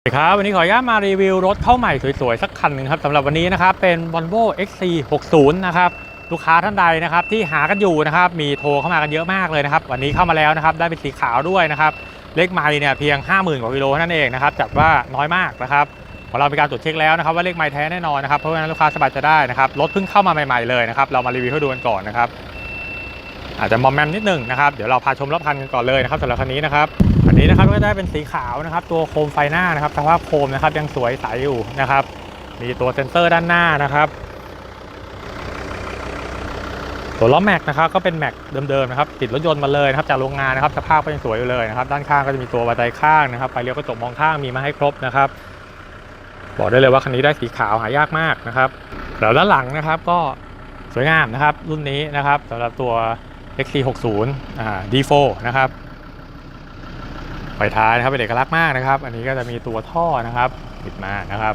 สวัสดีครับวันนี้ขออนุญาตมารีวิวรถเข้าใหม่สวยๆ สักคันหนึ่งครับสำหรับวันนี้นะครับเป็น Volvo XC60 นะครับลูกค้าท่านใดนะครับที่หากันอยู่นะครับมีโทรเข้ามากันเยอะมากเลยนะครับวันนี้เข้ามาแล้วนะครับได้เป็นสีขาวด้วยนะครับเลขไมล์เนี่ยเพียง 50,000กว่ากิโลเท่านั้นเองนะครับจัดว่าน้อยมากนะครับของเรามีการตรวจเช็คแล้วนะครับว่าเลขไมล์แท้แน่นอนนะครับเพราะฉะนั้นลูกค้าสบายจะได้นะครับรถเพิ่งเข้ามาใหม่ๆเลยนะครับเรามารีวิวให้ดูกันก่อนนะครับ อาจจะมอมแมมนิดหนึงนะครับเดี๋ยวเราพาชมรอบคันกันก่อนเลยนะครับสำหรับคันนี้นะครับอันนี้นะครับก็ได้เป็นสีขาวนะครับ ตัวโคมไฟหน้านะครับสภาพโคมนะครับยังสวยใสอยู่นะครับ มีตัวเซ็นเซอร์ด้านหน้านะครับ ตัวล้อแม็กนะครับก็เป็นแม็กเดิมๆนะครับติดรถยนต์มาเลยนะครับจากโรงงานนะครับสภาพก็ยังสวยอยู่เลยนะครับ ด้านข้างก็จะมีตัวบันไดข้างนะครับไฟเลี้ยวกระจกมองข้างมีมาให้ครบนะครับบอกได้เลยว่าคันนี้ได้สีขาวหายากมากนะครับแล้วด้านหลังนะครับก็สวยงามนะครับรุ่นนี้นะครับสำหรับตัว XC60 อ่า D4 นะครับไฟท้ายนะครับเป็นเอกลักษณ์มากนะครับ อันนี้ก็จะมีตัวท่อนะครับติดมานะครับ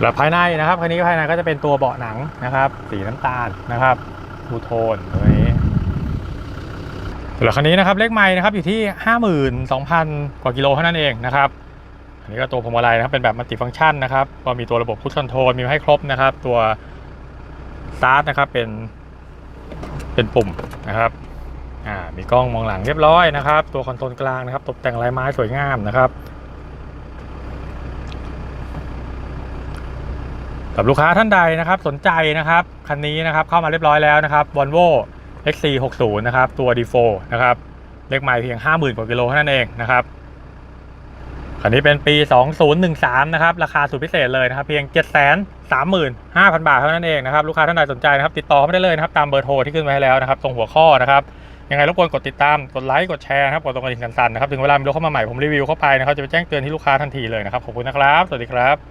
แล้วภายในนะครับคันนี้ภายในก็จะเป็นตัวเบาะหนังนะครับ สีน้ำตาลนะครับทูโทนตัวนี้ส่วคันนี้นะครับเลขไม้นะครับอยู่ที่ 52,000 กว่ากิโลเท่านั้นเองนะครับอันนี้ก็ตัวพวงมาลัยนะครับเป็นแบบมัลติฟังก์ชันนะครับก็มีตัวระบบพุทคอนโทรลมีให้ครบนะครับ ตัว ตาร์ทนะครับเป็นเป็นปุ่มนะครับอ่ามีกล้องมองหลังเรียบร้อยนะครับ ตัวคอนโซลกลางนะครับ ตกแต่งลายไม้สวยงามนะครับกับลูกค้าท่านใดนะครับ สนใจนะครับคันนี้นะครับเข้ามาเรียบร้อยแล้วนะครับ Volvo XC60 นะครับ ตัว D4 นะครับเลขไมล์เพียง 50,000กว่ากิโลเท่านั้นเองนะครับ คันนี้เป็นปี 2013 นะครับ ราคาสุดพิเศษเลยนะครับ เพียง 735,000 บาทเท่านั้นเองนะครับ ลูกค้าท่านใดสนใจนะครับ ติดต่อเขามาได้เลยนะครับ ตามเบอร์โทรที่ขึ้นไว้ให้แล้วนะครับ ตรงหัวข้อนะครับ ยังไงรบกวนกดติดตาม กดไลค์ กดแชร์นะครับ กดตรงกระดิ่งสั่นๆนะครับ ถึงเวลามีรถเข้ามาใหม่ผมรีวิวเข้าไปนะครับ จะไปแจ้งเตือนที่ลูกค้าทันทีเลยนะครับ ขอบคุณนะครับ สวัสดีครับ